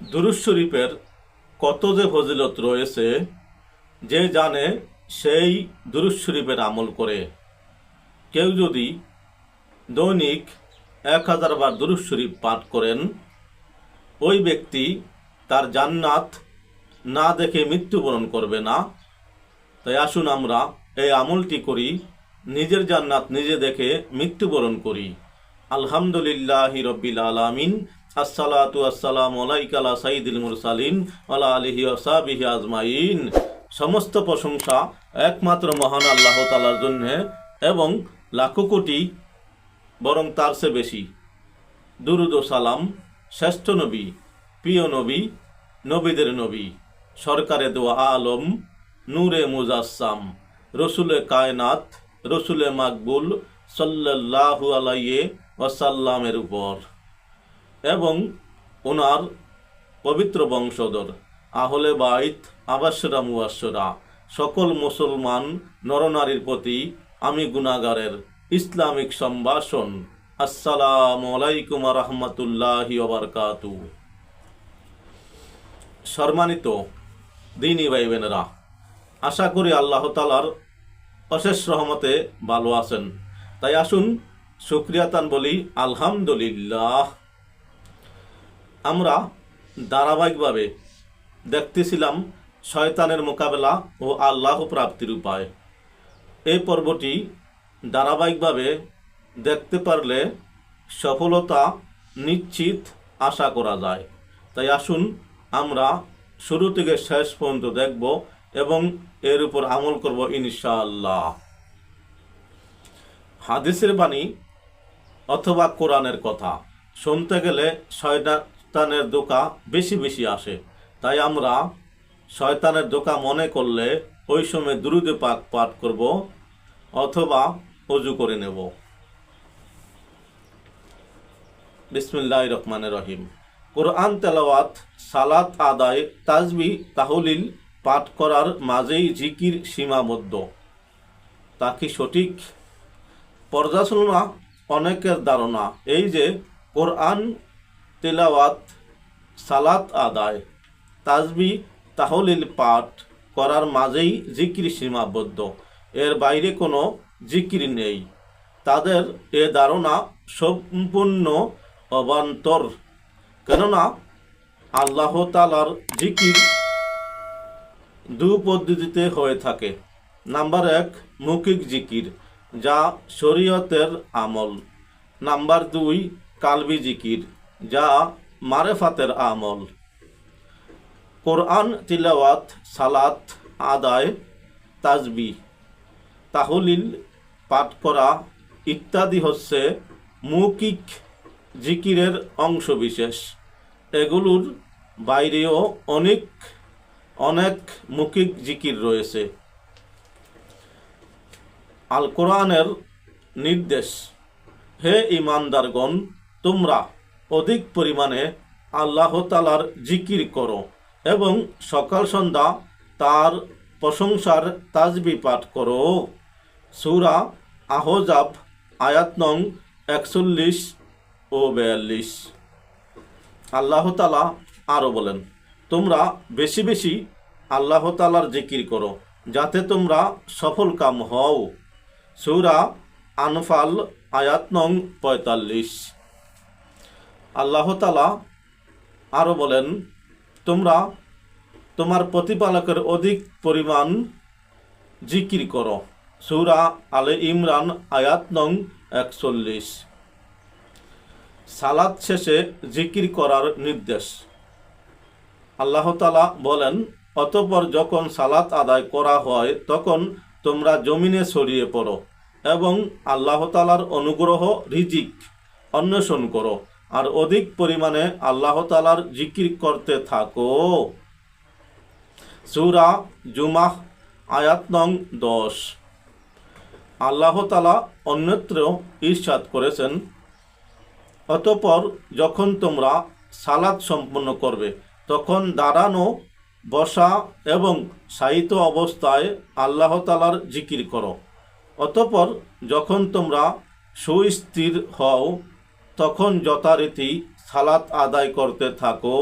দুরুজ শরীফের কত যে ফজিলত রয়েছে, যে জানে সেই দুরুজ শরীফের আমল করে। কেউ যদি দৈনিক এক হাজার বার শরীফ পাঠ করেন, ওই ব্যক্তি তার জান্নাত না দেখে মৃত্যুবরণ করবে না। তাই আসুন আমরা এই আমলটি করি, নিজের জান্নাত নিজে দেখে মৃত্যুবরণ করি। আলহামদুলিল্লাহ রব্বিল আলামিন, আসসালাতু আসসালাম আলাইকালা সাইদুল মুরসালিন আলা আলিহি আজমাইন। সমস্ত প্রশংসা একমাত্র মহান আল্লাহ তালার জন্য এবং লাখো কোটি বরং তার চেয়ে বেশি। দুরুদ সালাম শ্রেষ্ঠ নবী, প্রিয় নবী, নবীদের নবী, সরকারে দোয়া আলম, নূরে মুজাসাম রসুলে কায়নাত, রসুলে মাকবুল, সাল্লাল্লাহু আলাইয়ে ওয়াসাল্লামের উপর। এবং ওনার পবিত্র বংশধর আহলে বাইত, আবাসরা মুয়াসরা সকল মুসলমান নরনারীর প্রতি আমি গুনাগারের ইসলামিক সম্ভাষণ। আসসালাম আলাইকুম রহমতুল্লাহি ওবরকাতু সম্মানিত দিনী ভাই বোনেরা আশা করি আল্লাহ তালার অশেষ রহমতে ভালো আছেন। তাই আসুন সুক্রিয়াতান বলি, আলহামদুলিল্লাহ। আমরা ধারাবাহিকভাবে দেখতেছিলাম শয়তানের মোকাবেলা ও আল্লাহ প্রাপ্তির উপায়। এই পর্বটি ধারাবাহিকভাবে দেখতে পারলে সফলতা নিশ্চিত আশা করা যায়। তাই আসুন আমরা শুরু থেকে শেষ পর্যন্ত দেখব এবং এর উপর আমল করব ইনশাআল্লাহ। হাদিসের বাণী অথবা কোরআনের কথা। শুনতে গেলে শয়তানের দোকা বেশি বেশি আসে। তাই আমরা শয়তানের দোকা মনে করলে ওই সময় দুরুদে পাক পাঠ করব অথবা অজু করে নেব। বিসমিল্লাহ রহমানের রহিম। কোরআন তেলাওয়াত, সালাত আদায়, তাজবি, তাহলিল পাঠ করার মাঝেই জিকির সীমাবদ্ধ। তা কি সঠিক? পর্যালোচনা অনেকের ধারণা, এই যে কোরআন তেলাওয়াত, সালাত আদায়, তাজবি, তাহলিল পাঠ করার মাঝেই জিকির সীমাবদ্ধ। এর বাইরে কোনো জিকির নেই। তাদের এ ধারণা সম্পূর্ণ অবান্তর। কেননা আল্লাহ তালার জিকির দু পদ্ধতিতে হয়ে থাকে। নাম্বার এক, মৌখিক জিকির। যা শরীয়তের আমল। নাম্বার দুই, কালবি জিকির, যা মারেফাতের আমল। কোরআন, তিলাওয়াত, সালাত, আদায়, তাজবি। তাহলিল, পাঠ করা ইত্যাদি হচ্ছে মৌখিক জিকিরের অংশ বিশেষ এগুলোর বাইরেও অনেক অনেক মৌখিক জিকির রয়েছে। আল কোরআনের নির্দেশ, হে ইমানদারগণ, তোমরা অধিক পরিমাণে আল্লাহ তালার জিকির করো এবং সকাল সন্ধ্যা তার প্রশংসার তাজবি পাঠ করো। সুরা আহজাব, আয়াত নং একচল্লিশ ও বেয়াল্লিশ। আল্লাহতালা আরও বলেন, তোমরা বেশি বেশি আল্লাহতালার জিকির করো, যাতে তোমরা সফল কাম হও। সৌরা আনফাল, আয়াত নং পঁয়তাল্লিশ। আল্লাহ তালা আরও বলেন, তোমরা তোমার প্রতিপালকের অধিক পরিমাণ জিকির করো। সৌরা আলে ইমরান, আয়াত নং একচল্লিশ। সালাদ শেষে জিকির করার নির্দেশ। আল্লাহতালা বলেন, অতপর যখন সালাত আদায় করা হয়, তখন তোমরা জমিনে ছড়িয়ে পড়ো এবং আল্লাহ তালার অনুগ্রহ রিজিক অন্বেষণ করো। আর অধিক পরিমাণে আল্লাহ তালার জিকির করতে থাকো। সুরা জুমাহ, আয়াত নং দশ। আল্লাহ তালা অন্যত্র ঈর্ষাদ করেছেন, অতপর যখন তোমরা সালাদ সম্পন্ন করবে, তখন দাঁড়ানো বসা এবং সাহিত্য অবস্থায় আল্লাহ তালার জিকির করো। অতপর যখন তোমরা সুস্থির হও, তখন যথারীতি সালাত আদায় করতে থাকো।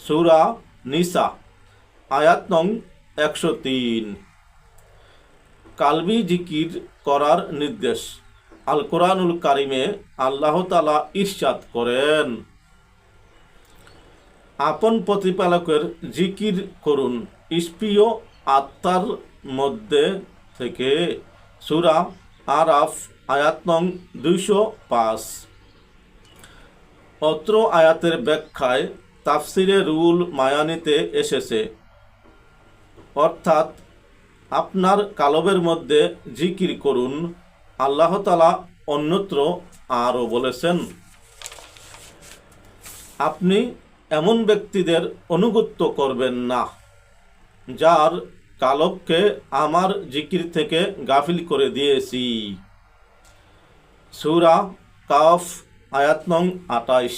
সুরা নিসা, আয়াত নং একশো তিন। কালবি জিকির করার নির্দেশ। আল কোরআনুল কারিমে আল্লাহ তালা ইরশাদ করেন। আপন প্রতিপালকের জিকির করুন। ইস্পিয় আত্মার মধ্যে থেকে সুরা আরাফ, আয়াত নং দুইশো পাঁচ। অত্র আয়াতের ব্যাখ্যায় তাফসিরে রুল মায়ানিতে এসেছে, অর্থাৎ আপনার কালবের মধ্যে জিকির করুন, আল্লাহ তালা অন্যত্র আরও বলেছেন। আপনি এমন ব্যক্তিদের অনুগত্য করবেন না, যার কালবকে আমার জিকির থেকে গাফিল করে দিয়েছি। সুরা কাফ, আয়াত নং আটাইশ।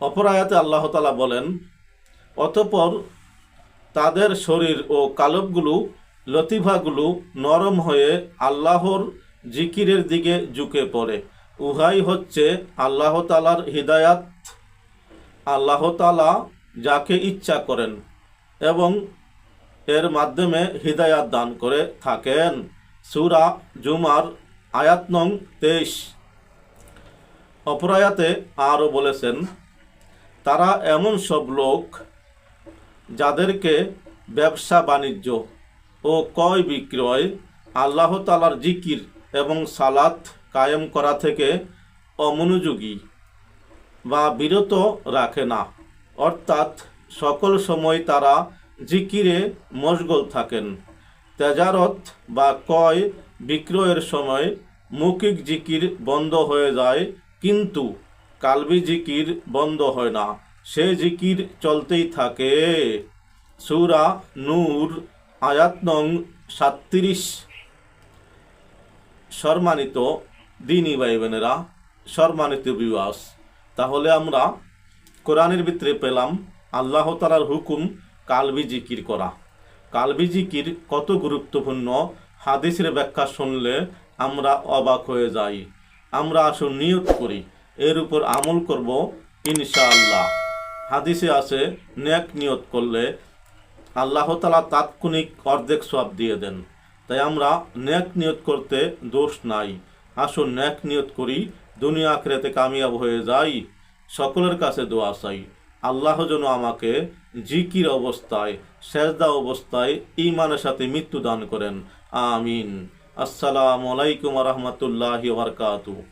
অপর আয়াতে আল্লাহ তালা বলেন, অতপর তাদের শরীর ও কালবগুলো লতিভাগুলো নরম হয়ে আল্লাহর জিকিরের দিকে ঝুঁকে পড়ে। উহাই হচ্ছে আল্লাহ তালার হৃদায়াত। আল্লাহ তালা যাকে ইচ্ছা করেন এবং এর মাধ্যমে হৃদায়াত দান করে থাকেন। সুরা জুমার আয়াত নং তেইশ। অপরায়াতে আরও বলেছেন, তারা এমন সব লোক যাদেরকে ব্যবসা বাণিজ্য ও ক্রয় বিক্রয় আল্লাহ তালার জিকির এবং সালাত কায়েম করা থেকে অমনোযোগী বা বিরত রাখে না। অর্থাৎ সকল সময় তারা জিকিরে মশগল থাকেন। তেজারত বা ক্রয় বিক্রয়ের সময় মৌখিক জিকির বন্ধ হয়ে যায়, কিন্তু কালবি জিকির বন্ধ হয় না। সে জিকির চলতেই থাকে। সুরা নূর, আয়াত নং সাতত্রিশ। সম্মানিত দিনী ভাই বোনেরা সম্মানিত বিবাস। তাহলে আমরা কোরআনের ভিতরে পেলাম আল্লাহ তালার হুকুম কালবি জিকির করা। কালবি জিকির কত গুরুত্বপূর্ণ, হাদিসের ব্যাখ্যা শুনলে আমরা অবাক হয়ে যাই। আমরা আসুন নিয়ত করি, এর উপর আমল করব ইনশাআল্লাহ। হাদিসে আছে, নেক নিয়ত করলে আল্লাহ তালা তাৎক্ষণিক অর্ধেক সব দিয়ে দেন। তাই আমরা ন্যাক নিয়ত করতে দোষ নাই। আসুন ন্যাক নিয়ত করি, দুনিয়া আখরেতে কামিয়াব হয়ে যাই। সকলের কাছে দোয়া চাই। আল্লাহ যেন আমাকে জিকির অবস্থায়, সেজদা অবস্থায় ইমানের সাথে মৃত্যু দান করেন। আমিন। আসসালামু আলাইকুম রহমতুল্লাহ বারকাতু